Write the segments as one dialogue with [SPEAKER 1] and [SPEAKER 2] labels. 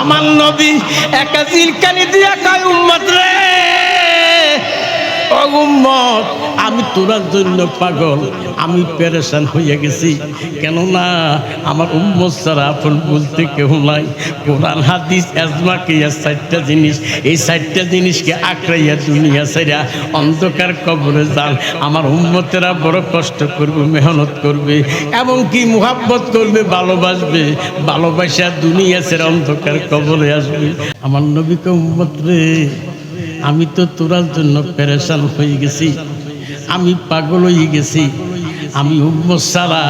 [SPEAKER 1] আমার নবী একা জিলকানি দিয়া কয় উম্মত রে। আমি তোরার জন্য পাগল, আমি পেরেশান হয়ে গেছি। কেননা আমার উম্মত ছাড়া আপন বলতে কেউ নাই। কোরআন, হাদিস এজমা কিয়া চারটা জিনিস। এই চারটা জিনিসকে আঁকড়াইয়া দুনিয়া ছেড়া অন্ধকার কবরে যান। আমার উম্মতেরা বড় কষ্ট করবে, মেহনত করবে এবং কি মুহাব্বত করবে, ভালোবাসবে। ভালোবাসা দুনিয়া ছেড়ে অন্ধকার কবরে আসবে। আমার নবীকে উম্মত রে আমি তো তোরার জন্য পেরেশান হয়ে গেছি। আমি পাগল হয়ে গেছি। আমি উম্মত ছাড়া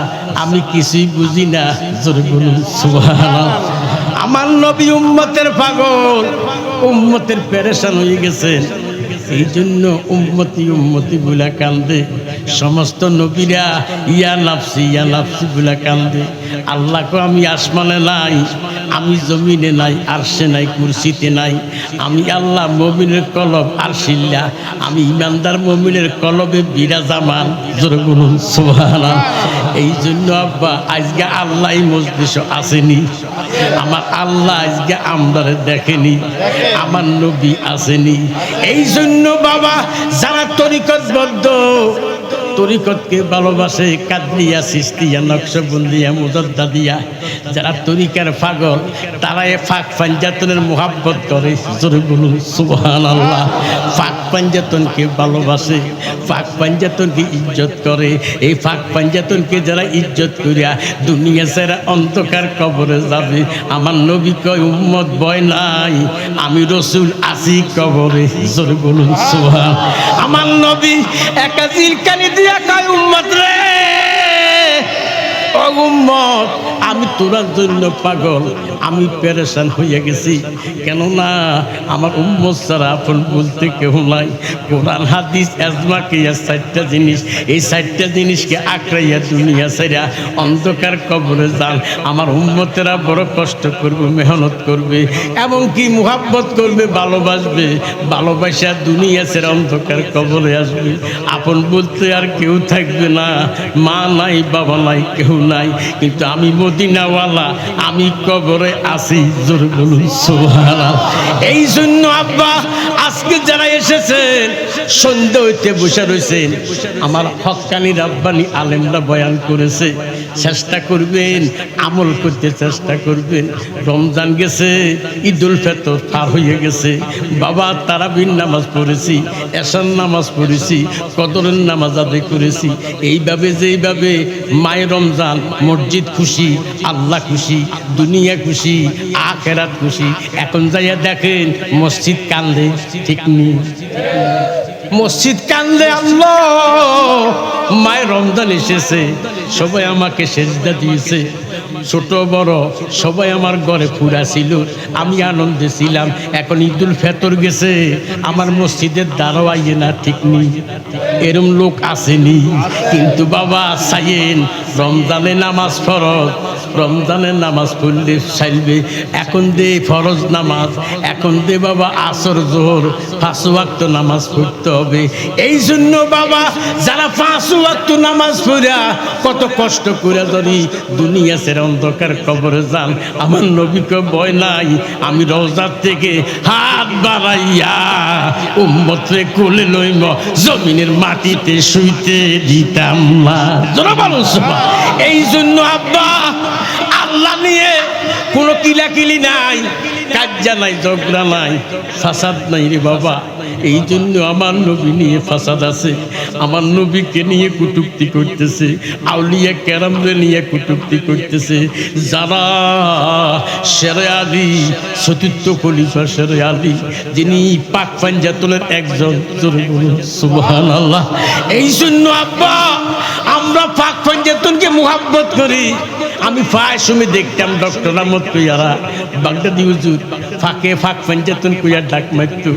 [SPEAKER 1] আমি কিছুই বুঝি না। জোরে বলুন। আমার নবী উম্মতের পাগল, উম্মতের পেরেশান হয়ে গেছেন। এই জন্য উম্মতি উম্মতি বলে কান্দে। সমস্ত নবীরা, ইয়া নাফসি ইয়া নাফসি বলে কান্দে। আল্লাহকে আমি আসমানে নাই, আমি জমিনে নাই, আরশে নাই, কুরসিতে নাই। আমি আল্লাহ মমিনের কলব আর শিল্লা আমি ইমানদার মমিনের কলবে বিরাজামান জোরে বলুন, সুবহানাল্লাহ। এই জন্য আব্বা, আজকে আল্লাহ মজলিস আসেনি। আমার আল্লাহ আজকে আমদারে দেখেনি। আমার নবী আসেনি। এই জন্য বাবা যারা তরিকতবদ্ধ তরিকতকে ভালোবাসে কাদরিয়া সিস্তিয়া নকশবন্দিয়া মুদদ্দা দিয়া যারা তরিকার পাগল তারা এ ফাঁক পাঞ্জাতনের মোহাব্বত করে। বলুন আল্লাহ ফাঁক পাঞ্জাতনকে ভালোবাসে, ফাঁক পাঞ্জাতনকে ইজ্জত করে। এই ফাঁক পাঞ্জাতনকে যারা ইজ্জত করিয়া দুনিয়া সেরা অন্ধকার কবরে যাবে, আমার নবী কয়, উম্মত বয় নাই, আমি রসুল আসি কবরে। জোরে বলুন সুবহান আমার নবী একা জিলকানি দিয়া কয় উম্মত রে? ও উম্মত আমি তোরার জন্য পাগল, আমি পেরেশান হয়ে গেছি। কেননা আমার উম্মত ছাড়া আপন বলতে কেউ নাই। কোরআন, হাদিস এজমা কিয়া চারটা জিনিস। এই চারটা জিনিসকে আঁকড়াইয়া দুনিয়া ছেড়া অন্ধকার কবরে যান। আমার উম্মতেরা বড় কষ্ট করবে, মেহনত করবে এবং কি মুহাব্বত করবে, ভালোবাসবে। ভালোবাসা দুনিয়া ছেড়ে অন্ধকার কবরে আসবে। আপন বলতে আর কেউ থাকবে না। মা নাই, বাবা নাই কেউ নাই। কিন্তু আমি মদিনাওয়ালা, আমি কবরে আসি জোর বলুন। এই জন্য আব্বা, আজকে যারা এসেছেন, সন্ধ্যা হইতে বসে রয়েছেন আমার হকানি রাব্বানি আলেমরা বয়ান করেছে চেষ্টা করবেন, আমল করতে চেষ্টা করবেন। রমজান গেছে, ঈদুল ফেতর পার হয়ে গেছে। বাবা, তারাবির নামাজ পড়েছি এসান নামাজ পড়েছি, কদরের নামাজ আদায় করেছি। এইভাবে, যেইভাবে মায়ের রমজান, মসজিদ খুশি, আল্লাহ খুশি, দুনিয়া খুশি, আখেরাত খুশি। এখন যাইয়া দেখেন, মসজিদ কান্দে ঠিক নেই। মসজিদ কান্দে আল্লাহ। মায়ের রমজান এসেছে সবাই আমাকে সেজদা দিয়েছে। ছোট, বড়, সবাই আমার ঘরে পুরা ছিল। আমি আনন্দে ছিলাম। এখন ঈদুল ফেতর গেছে। আমার মসজিদের আইয়ে না, ঠিক নেই। এরম লোক আসেনি। কিন্তু বাবা সাইয়েন, রমজানে নামাজ ফরজ। রমজানের নামাজ পড়লে চাইবে এখন দে ফরজ নামাজ। এখন দে বাবা আসর জোর পাঁচ ওয়াক্ত নামাজ পড়তে হবে। এই জন্য বাবা, যারা পাঁচ ওয়াক্ত নামাজ পড়া, কত কষ্ট করে যদি দুনিয়া সেরা অন্ধকার কবরে যান আমার নবীকে ভয় নাই, আমি রোজার থেকে হাত বাড়াইয়া উম্মতরে কোলে লইব জমিনের মাটিতে শুইতে দিতাম না। এই জন্য আব্বা, আল্লাহ নিয়ে কোনো কিলাকিলি নাই। কাজ্জা নাই ঝগড়া নাই, ফাসাদ নাই রে বাবা। এই জন্য আমার নবী নিয়ে ফাসাদ আছে, আমার নবীকে নিয়ে কুটুক্তি করতেছে, আউলিয়া ক্যারামরে নিয়ে কুটুক্তি করতেছে। যারা সেরে আলী, সতীর্থ খলিফা সেরে আলী, যিনি পাক পাঞ্জাতলের একজন সুবহান আল্লাহ এই জন্য আব্বা, আমরা পাক পাঞ্জাতনকে মুহাব্বত করি। আমি ফায় সময় দেখতাম ডক্টর আহমদ কুইয়ারা বাগদাদি হুজুর ফাঁকে ফাঁক পঞ্চায়েতন কুইয়া ডাক মারতু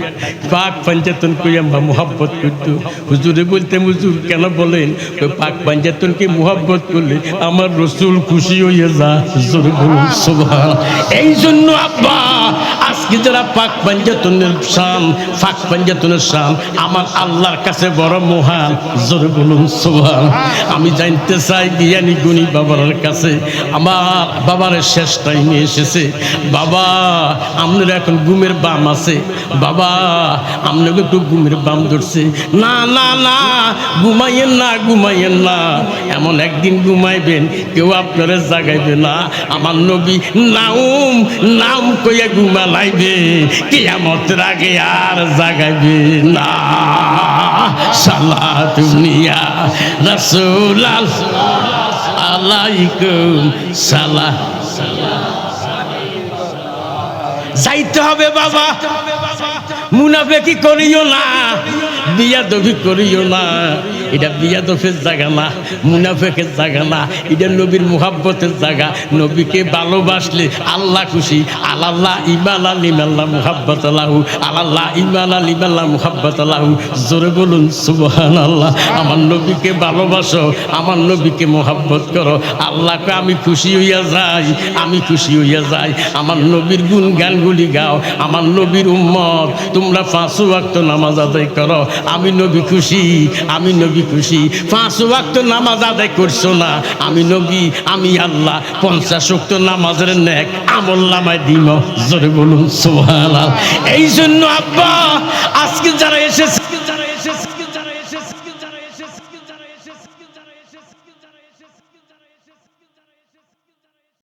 [SPEAKER 1] পাক পঞ্চায়েতন কুইয়া মোহাব্বত করত। হুজুরে বলতে হুজুর কেন বলেন, ওই পাক পঞ্চায়েতনকে মোহাব্বত করলে আমার রসুল খুশি হয়ে যা হুজুর এই জন্য আব্বা আজকে যারা পাক পাঞ্জাতনের শান ফাঁক পাঞ্জাতনের শান আমার আল্লাহর কাছে বড় মহান, জোরে বলুন সোহান আমি জানতে চাই জ্ঞানী গুণী বাবার কাছে আমার বাবার শেষ টাইমে এসেছে। বাবা আপনার এখন ঘুমের বাম আছে। বাবা আপনাকে একটু ঘুমের বাম ধরছে। না না না, ঘুমাইয়েন না ঘুমাইয়েন না। এমন একদিন ঘুমাইবেন, কেউ আপনারা জাগাইবে না। আমার নবী নাউম নাম কইয়া ঘুমালাইবে কেয়ামতের আগে আর জাগাইবে না। সালা দুনিয়া রসুল আলাইকুম সালাম। যাইতে হবে বাবা মুনাফে কি করিও না বিয়া দফি করিও না। এটা বিয়া দফের জায়গা না মুনাফেকের জায়গা না এটা নবীর মুহাব্বতের জায়গা। নবীকে ভালোবাসলে আল্লাহ খুশি। আল্লাহ ইমান আল ইমাল্লাহ মুহাব্বত আল্লাহু আল্লাহ ইমান আল ইমাল্লাহ মুহাব্বত আল্লাহু জোরে বলুন সুবহান আল্লাহ আমার নবীকে ভালোবাসো, আমার নবীকে মোহাব্বত করো। আল্লাহকে আমি খুশি হইয়া যাই, আমি খুশি হইয়া যাই। আমার নবীর গুণ গানগুলি গাও, আমার নবীর উম্মত, তোমরা পাঁচ ওয়াক্ত নামাজ আদায় করো। আমি নবী খুশি, আমি নবী খুশি। পাঁচ ওয়াক্ত নামাজ আদায় করছ না। আমি নবী, আমি আল্লাহ। পঞ্চাশ ওয়াক্ত নামাজের নেক আমল নামায় দিম। জোরে বলুন সোহান এই জন্য আব্বা, আজকে যারা এসেছে